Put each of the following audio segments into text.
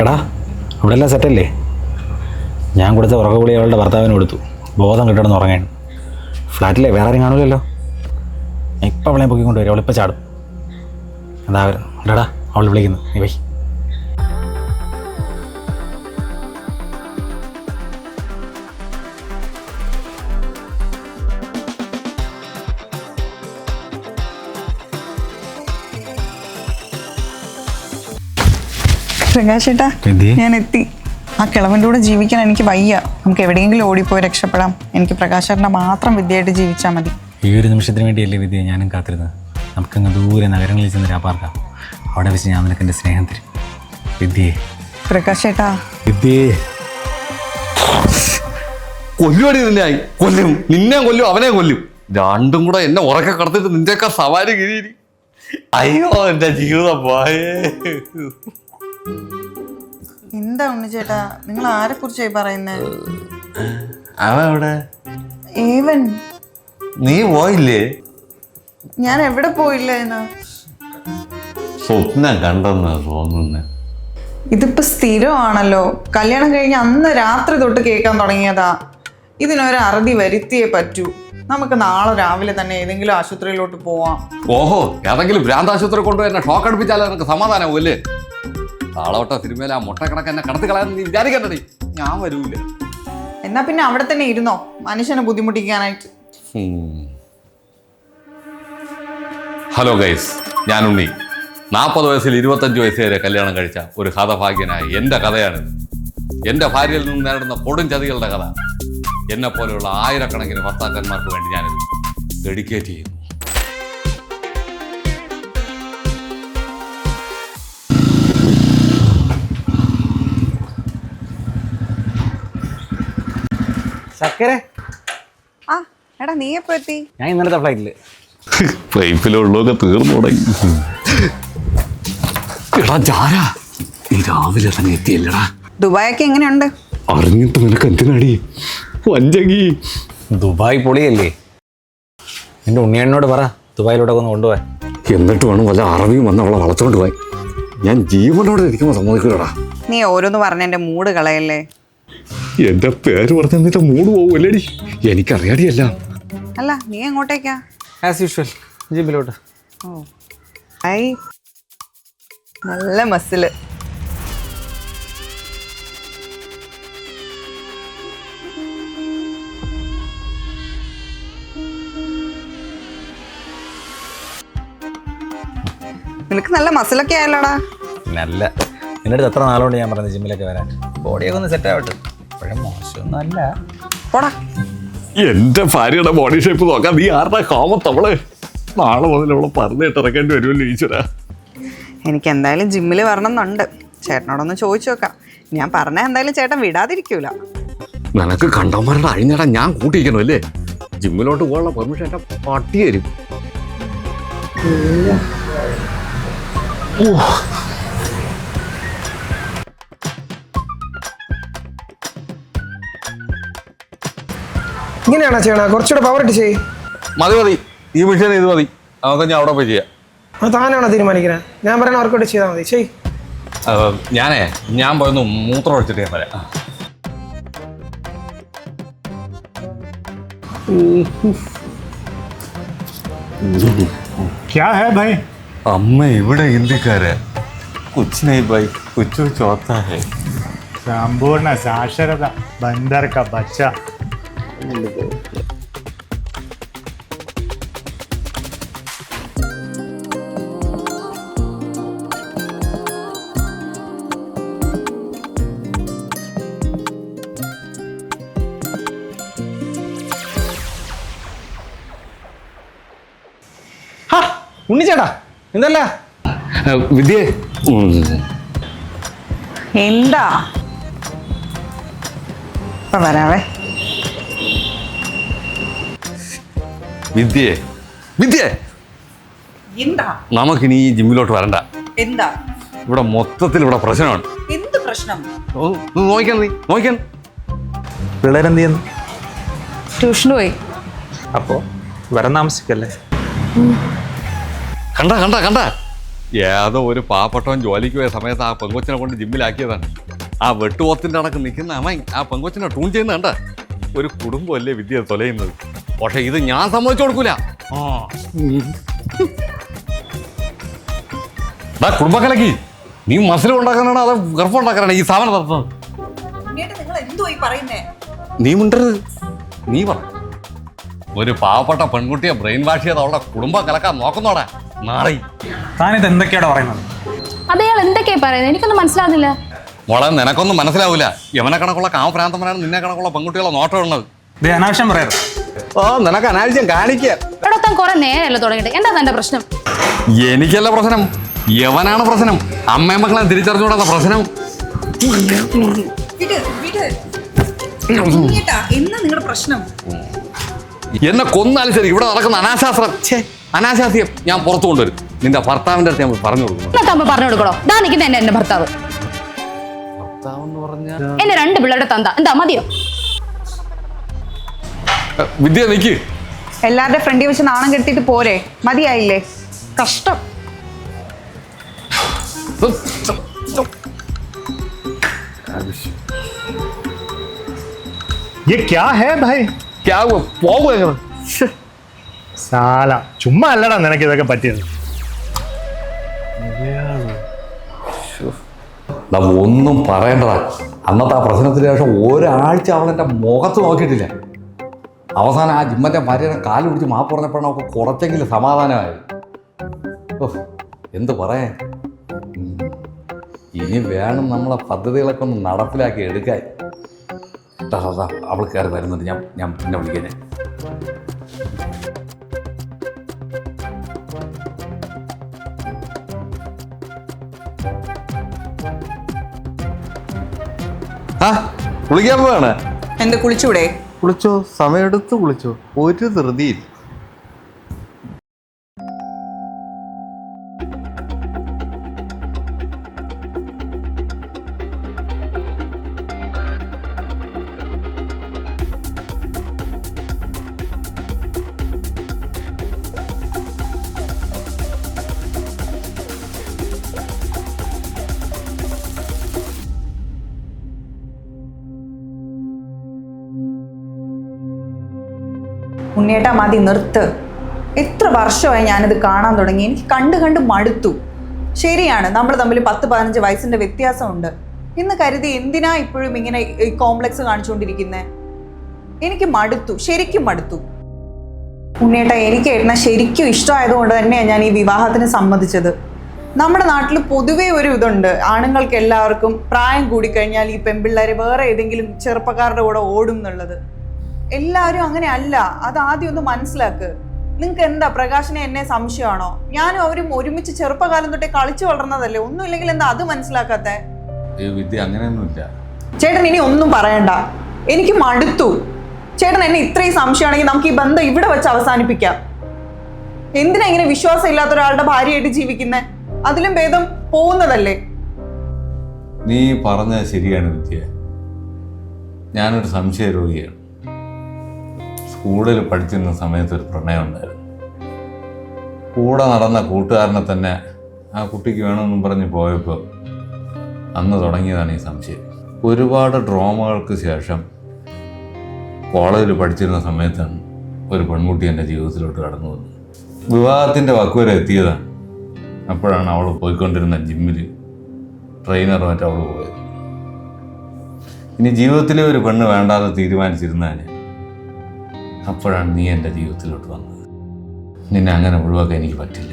എടാ അവിടെ എല്ലാം സെറ്റല്ലേ ഞാൻ കൊടുത്ത ഉറക്കഗുളി അവളുടെ ഭർത്താവിന് കൊടുത്തു. ബോധം കിട്ടണമെന്ന് ഉറങ്ങാൻ. ഫ്ലാറ്റിലെ വേറെ ആരും കാണൂലല്ലോ? ഞാൻ ഇപ്പം അവളെ പൊക്കിക്കൊണ്ട് വരും. അവളിപ്പോൾ ചാടും. അതാ എടാ അവൾ വിളിക്കുന്നു. നീ വൈ പ്രകാശേട്ടാ? ഞാൻ എത്തി ആ കിളവന്റെ കൂടെ ജീവിക്കാൻ എനിക്ക് വയ്യ. നമുക്ക് എവിടെയെങ്കിലും ഓടിപ്പോയി രക്ഷപ്പെടാം. എനിക്ക് പ്രകാശേട്ടനെ മാത്രം വിദ്യയായിട്ട് ജീവിച്ചാൽ മതി. ഈ ഒരു നിമിഷത്തിന് വേണ്ടിയല്ലേ വിദ്യ ഞാനും കാത്തിരുന്നത്. നമുക്കങ്ങ് ദൂരെ നഗരങ്ങളിൽ ചെന്ന് രാപ്പാർക്കാം അവിടെ വെച്ച് ഞാൻ നിനക്ക് എന്റെ സ്നേഹം തരും. വിദ്യയെ പ്രകാശേട്ടാ വിദ്യയെ കൊല്ലുവടി നിന്നായി കൊല്ലും. നിന്നെ കൊല്ലും അവനെ കൊല്ലും. രണ്ടും കൂടെ എന്നെ ഉറക്കെ കടത്തിട്ട് നിന്റെയൊക്കെ സവാരി കിഴിയിരി അയ്യോ എന്റെ ജീവിതം പോയേ. എന്താ ഉണ്ണി ചേട്ടാ നിങ്ങൾ ആരെ കുറിച്ചായി പറയുന്നത് ഏവൻ. നീ പോയില്ലേ? ഞാൻ എവിടെ പോയില്ല എന്ന്? സ്വപ്നം കണ്ടെന്നാ തോന്നുന്നെ. ഇതിപ്പോ സ്ഥിരമാണല്ലോ. കല്യാണം കഴിഞ്ഞ് അന്ന് രാത്രി തൊട്ട് കേൾക്കാൻ തുടങ്ങിയതാ. ഇതിനൊരു അറുതി വരുത്തിയേ പറ്റൂ. നമുക്ക് നാളെ രാവിലെ തന്നെ ഏതെങ്കിലും ആശുപത്രിയിലോട്ട് പോവാം. ഓഹോ ഏതെങ്കിലും ഭ്രാന്താശുപത്രി കൊണ്ടുപോയി എന്നെ ഷോക്ക് അടുപ്പിച്ചാലേ നിനക്ക് സമാധാനമല്ലേ താളവട്ട തിരുമേല ആ മുട്ടക്കണക്ക് എന്നെ കടത്തി കളയാൻ നീ വിചാരിക്കണ്ടേ ഞാൻ വരൂല. എന്നാ പിന്നെ അവിടെ തന്നെ ഇരുന്നോ? മനുഷ്യനെ ബുദ്ധിമുട്ടിക്കാനായിട്ട്. ഹലോ ഗൈസ് ഞാൻ ഉണ്ണി. നാൽപ്പത് വയസ്സിൽ ഇരുപത്തഞ്ച് വയസ്സ് വരെ കല്യാണം കഴിച്ച ഒരു ഹതഭാഗ്യനായ എന്റെ കഥയാണിത്. എന്റെ ഭാര്യയിൽ നിന്ന് നേടുന്ന കൊടും ചതികളുടെ കഥ. എന്നെ പോലെയുള്ള ആയിരക്കണക്കിന് ഭർത്താക്കന്മാർക്ക് വേണ്ടി ഞാനിത് ഡെഡിക്കേറ്റ് ചെയ്യുന്നു. ചക്കര. ആ എടാ നീ എപ്പോ എത്തി? ഞാൻ ഇന്നലത്തെ ഫ്ലൈറ്റിൽ പൈപ്പിലുള്ളതൊക്കെ തീർന്നു തുടങ്ങി. എടാ ജാര? നീ രാവിലെ തന്നെ എത്തിയല്ലടാ. ദുബായൊക്കെ എങ്ങനെയുണ്ട്? അറിഞ്ഞിട്ട് നിനക്ക് എന്തിനാടി? വഞ്ചകി. ദുബായ് പൊളിയല്ലേ? നിന്റെ ഉണ്ണിയണ്ണോട് പറ ദുബായിലൂടെ ഒന്ന് എന്നിട്ട് വേണം വല്ല അറബിയും വന്ന് അവളെ വളച്ചോണ്ട് പോയി ഞാൻ ജീവനോടെ ഇരിക്കുമ്പോൾ സമ്മതിക്കൂടാ നീ ഓരോന്ന് പറഞ്ഞ എന്റെ മൂഡ് കളയല്ലേ? എന്റെ പേര് പറഞ്ഞ നിന്റെ മൂട് പോവുമല്ലേടി എനിക്കറിയാടിയല്ല അല്ല നീ എങ്ങോട്ടേക്കാ? ആസ് യൂഷ്വൽ ജിമ്മിലോട്ട്. ഓ ഐ നല്ല മസിൽ. നിനക്ക് നല്ല മസിലൊക്കെ ആയല്ലോടാ. നല്ല. നിന്റെ അടുത്ത് എത്ര നാളുകൊണ്ട് ഞാൻ പറഞ്ഞത് ജിമ്മിലൊക്കെ വരാൻ? ബോഡിയൊക്കെ ഒന്ന് സെറ്റ് ആവട്ടെ. അല്ല പോടാ. എന്റെ ഭാര്യയുടെ ബോഡി ഷേപ്പ് നോക്കാം നീ ആരുടെ കാമത്തവൾ നാളെ മുതൽ അവളെ പറഞ്ഞിട്ട് ഇറക്കേണ്ടി വരുമല്ലോ ഈശ്വര. എനിക്ക് എന്തായാലും ജിമ്മിൽ വരണം എന്നുണ്ട് ചേട്ടനോടൊന്ന് ചോദിച്ചു നോക്കാം. ഞാൻ പറഞ്ഞ എന്തായാലും ചേട്ടൻ വിടാതിരിക്കൂല. നിനക്ക് കണ്ടവന്മാരുടെ അഴിഞ്ഞടാ ഞാൻ കൂട്ടിയിരിക്കണോ അല്ലേ? ജിമ്മിലോട്ട് പോകാനുള്ള പെർമിഷൻ എന്റെ പട്ടി തരും ഇങ്ങനെയാണോ ചെയ്യണേ കുറച്ചുകൂടെ പവർ ഇട്ട് ചെയ്യ് മതി മതി ഈ മിഷൻ ഇത് മതി നമുക്ക് ഞാൻ അവിടെ പോയി ചെയ്യാം അത് താനാണോ തീരുമാനിക്കുന്നത് ഞാൻ പറയുന്ന വർക്കൗട്ട് ചെയ്താൽ മതി ചെയ് അത് ഞാനേ ഞാൻ പോയൊന്ന് മൂത്രം ഒഴിച്ചിട്ട് ഞാൻ വരാം क्या है भाई അമ്മ ഇവിടെ ഹിന്ദിക്കാര് കുച്ചിനായി ബൈ കുച്ചു ചോത്ത ഹേ संपूर्ण साक्षरता बंदर का बच्चा ഹാ ഉണ്ണിച്ചേട്ടാ എന്തല്ല? വിദ്യ. എന്താ? ഇപ്പൊ വരാവേ. വിദ്യേ വിദ്യേ എന്താ? നമുക്കിനി ഈ ജിമ്മിലോട്ട് വരണ്ട. എന്താ? ഇവിടെ മൊത്തത്തിൽ ഇവിടെ പ്രശ്നമാണ്. എന്ത് പ്രശ്നം? നോക്കാൻ നീ നോക്കാൻ പിള്ളേരെന്ത് ചെയ്യുന്നു? ട്യൂഷന് പോയി. അപ്പോ വരാൻ താമസിക്കല്ലേ? കണ്ട കണ്ട കണ്ട. ഏതോ ഒരു പാവപ്പെട്ടവൻ ജോലിക്ക് പോയ സമയത്ത് ആ പെങ്കൊച്ചിനെ കൊണ്ട് ജിമ്മിലാക്കിയതാണ്. ആ വെട്ടുപോത്തിന്റെ അടക്കം നിൽക്കുന്ന അമ്മ ആ പെങ്കൊച്ചിനെ ടൂൺ ചെയ്യുന്ന കണ്ട. ഒരു കുടുംബമല്ലേ വിദ്യ തൊലയുന്നത്? പക്ഷെ ഇത് ഞാൻ സമ്മതിച്ചു കൊടുക്കൂല. കുടുംബക്കലക്കി. നീ മസിൽ ഉണ്ടാക്കാനാണ് അതോ ഗർഭം ഉണ്ടാക്കാനാണ് ഈ സാധനം നടത്തുന്നത്? നിങ്ങൾ എന്തോ ഈ പറയുന്നേ? നീ മിണ്ടരുത്. നീ പറ. ഒരു പാവപ്പെട്ട പെൺകുട്ടിയെ ബ്രെയിൻ വാഷ് ചെയ്ത് അവളുടെ കുടുംബം കലക്കാൻ നോക്കുന്നോടാ. നാറി താനിത് എന്തൊക്കെയാണ് പറയുന്നത്? അതയാൾ എന്തൊക്കെയാ പറയുന്നത്? എനിക്കൊന്നും മനസ്സിലാവുന്നില്ല. മോളെ നിനക്കൊന്നും മനസ്സിലാവൂല. യവനെ കണക്കുള്ള കാമഭ്രാന്തമനാണ് നിന്നെ കണക്കുള്ള പെൺകുട്ടികളെ നോട്ടം ഉള്ളത് ഇത് അനാവശ്യം പറയരുത് ഓ നിനക്ക് അനാവശ്യം കാണിക്കുക ഇവിടെ താൻ കുറെ നേരമല്ലോ തുടങ്ങിയിട്ട്? എന്താ തന്റെ പ്രശ്നം? എനിക്കല്ല പ്രശ്നം. യവനാണ് പ്രശ്നം. അമ്മയും മക്കളെ തിരിച്ചറിഞ്ഞുകൂടാത്ത പ്രശ്നം. എന്നാ നിങ്ങളുടെ പ്രശ്നം? എന്നെ കൊന്നാലും ശരി ഇവിടെ നടക്കുന്ന അനാശാസ്ത്രം. ഛേ. അനാശാസ്യം ഞാൻ പുറത്തു കൊണ്ടുവരും. നിന്റെ ഭർത്താവിന്റെ അടുത്ത് ഞാൻ പറഞ്ഞു കൊടുക്കും പറഞ്ഞു കൊടുക്കണോ ദാ നിൽക്കുന്ന എന്നെ എന്റെ ഭർത്താവ്. ഭർത്താവെന്ന് പറഞ്ഞ എന്റെ രണ്ട് പിള്ളേരുടെ തന്ത എന്താ മതിയോ വിദ്യ നിക്ക് എല്ലാവരുടെ ഫ്രണ്ടിൽ വെച്ച് നാണം കെട്ടിയിട്ട് പോരെ മതിയായില്ലേ കഷ്ടം ये क्या है भाई ക്യാ ഹുവാ? പോവുക എങ്ങനെ? സാല ചുമ്മാ അല്ലടാ നിനക്ക് ഇതൊക്കെ പറ്റിയത് ദാ ഒന്നും പറയണ്ടടാ. അന്നത്തെ ആ പ്രശ്നത്തിന് ശേഷം ഒരാഴ്ച അവൾ എന്റെ മുഖത്ത് നോക്കിയിട്ടില്ല. അവസാനം ആ ജിമ്മന്റെ ഭാര്യയുടെ കാൽ പിടിച്ച് മാപ്പ് പറഞ്ഞപ്പോഴാണ് അവൾക്ക് കുറച്ചെങ്കിലും സമാധാനമായി. എന്ത് പറയാൻ. ഇനി വേണം നമ്മളെ പദ്ധതികളൊക്കെ ഒന്ന് നടപ്പിലാക്കി എടുക്കാൻ. അവൾ കയറി വരുന്നുണ്ട്. ഞാൻ ഞാൻ പിന്നെ വിളിക്കാൻ ആ വിളിക്കാൻ പോവാണ്. എന്താ കുളിച്ചൂടെ? കുളിച്ചോ? സമയമെടുത്ത് കുളിച്ചോ. ഒരു ധൃതിയിൽ ഉണ്ണിയേട്ടാ മതി നിർത്ത്. എത്ര വർഷമായി ഞാനിത് കാണാൻ തുടങ്ങി. എനിക്ക് കണ്ട് കണ്ട് മടുത്തു. ശരിയാണ് നമ്മൾ തമ്മിൽ പത്ത് പതിനഞ്ച് വയസ്സിന്റെ വ്യത്യാസമുണ്ട്. എന്ന് കരുതി എന്തിനാ ഇപ്പോഴും ഇങ്ങനെ കോംപ്ലക്സ് കാണിച്ചുകൊണ്ടിരിക്കുന്നത് എനിക്ക് മടുത്തു ശരിക്കും മടുത്തു. ഉണ്ണിയേട്ടാ എനിക്ക് ഏട്ടനെ ശരിക്കും ഇഷ്ടമായതുകൊണ്ട് തന്നെയാണ് ഞാൻ ഈ വിവാഹത്തിന് സമ്മതിച്ചത്. നമ്മുടെ നാട്ടിൽ പൊതുവേ ഒരു ഇതുണ്ട്. ആണുങ്ങൾക്ക് എല്ലാവർക്കും പ്രായം കൂടിക്കഴിഞ്ഞാൽ ഈ പെൺപിള്ളേർ വേറെ ഏതെങ്കിലും ചെറുപ്പക്കാരുടെ കൂടെ ഓടും എന്നുള്ളത്. എല്ലാവരും അങ്ങനെ അല്ല അത് ആദ്യം ഒന്ന് മനസ്സിലാക്ക്. നിങ്ങൾക്ക് എന്താ? പ്രകാശനെ എന്നെ സംശയമാണോ? ഞാനും അവരും ഒരുമിച്ച് ചെറുപ്പകാലം തൊട്ടേ കളിച്ചു വളർന്നതല്ലേ? ഒന്നും ഇല്ലെങ്കിൽ എന്താ അത് മനസ്സിലാക്കാത്തെ? വിദ്യ അങ്ങനെയൊന്നുമില്ല. ചേട്ടൻ ഇനി ഒന്നും പറയണ്ട. എനിക്ക് മടുത്തു. ചേട്ടൻ എന്നെ ഇത്രയും സംശയമാണെങ്കിൽ നമുക്ക് ഈ ബന്ധം ഇവിടെ വെച്ച് അവസാനിപ്പിക്കാം. എന്തിനാ ഇങ്ങനെ വിശ്വാസം ഇല്ലാത്ത ഒരാളുടെ ഭാര്യയായിട്ട് ജീവിക്കുന്നത് അതിലും ഭേദം പോകുന്നതല്ലേ? നീ പറഞ്ഞത് ശരിയാണ് വിദ്യ. ഞാനൊരു സംശയ രോഗിയാണ് സ്കൂളിൽ പഠിച്ചിരുന്ന സമയത്ത് ഒരു പ്രണയം ഉണ്ടായിരുന്നു. കൂടെ നടന്ന കൂട്ടുകാരനെ തന്നെ ആ കുട്ടിക്ക് വേണമെന്നും പറഞ്ഞ് പോയപ്പോൾ അന്ന് തുടങ്ങിയതാണ് ഈ സംശയം. ഒരുപാട് ഡ്രോമകൾക്ക് ശേഷം കോളേജിൽ പഠിച്ചിരുന്ന സമയത്താണ് ഒരു പെൺകുട്ടി എന്റെ ജീവിതത്തിലോട്ട് കടന്നു വന്നത് വിവാഹത്തിന്റെ വക്കുവരെ എത്തിയതാണ്. അപ്പോഴാണ് അവൾ പോയിക്കൊണ്ടിരുന്ന ജിമ്മിൽ ട്രെയിനറുമായിട്ട് അവൾ പോയത്. ഇനി ജീവിതത്തിലെ ഒരു പെണ്ണ് വേണ്ടാതെ തീരുമാനിച്ചിരുന്നാൽ അപ്പോഴാണ് നീ എന്റെ ജീവിതത്തിലോട്ട് വന്നത്. നിന്നെ അങ്ങനെ ഒഴിവാക്കാൻ എനിക്ക് പറ്റില്ല.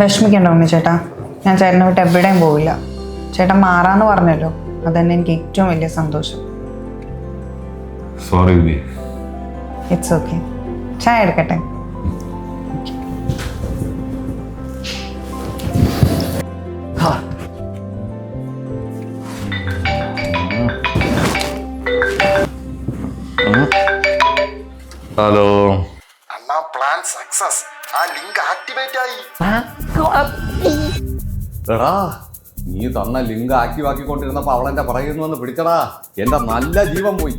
വിഷമിക്കണ്ട ഉണ്ണി ചേട്ടാ. ഞാൻ ചേട്ടനെ വിട്ട് എവിടെയും പോവില്ല. ചേട്ടൻ മാറാന്ന് പറഞ്ഞല്ലോ. അതന്നെ എനിക്ക് ഏറ്റവും വലിയ സന്തോഷം. സോറി ഇറ്റ്സ് ഓക്കെ ചായ എടുക്കട്ടെ? ഹലോ അണ്ണാ പ്ലാൻ സക്സസ് ആ ലിങ്ക് ആക്ടിവേറ്റ് ആയി. എടാ നീ തന്ന ലിങ്ക് ആക്റ്റീവ് ആക്കിക്കൊണ്ടിരുന്നപ്പോൾ അവളെന്റെ പറയുന്നു എന്ന് പിടിച്ചടാ. എന്റെ നല്ല ജീവൻ പോയി.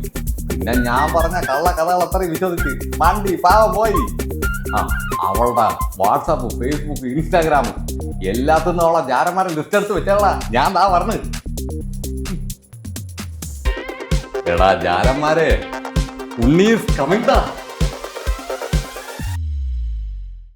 പിന്നെ ഞാൻ പറഞ്ഞ കള്ള കഥകൾ അത്രയും വിശ്വസിച്ച് മണ്ടി പാവ പോയി. ആ അവളുടെ വാട്സാപ്പ് ഫേസ്ബുക്ക് ഇൻസ്റ്റാഗ്രാം എല്ലാത്തിനും അവളെ ജാരന്മാരെ ലിസ്റ്റ് എടുത്ത് വെച്ചാളാ ഞാൻ താ പറഞ്ഞു എടാ ജാരന്മാരെ ഉണ്ണീസ് കമ്മിങ്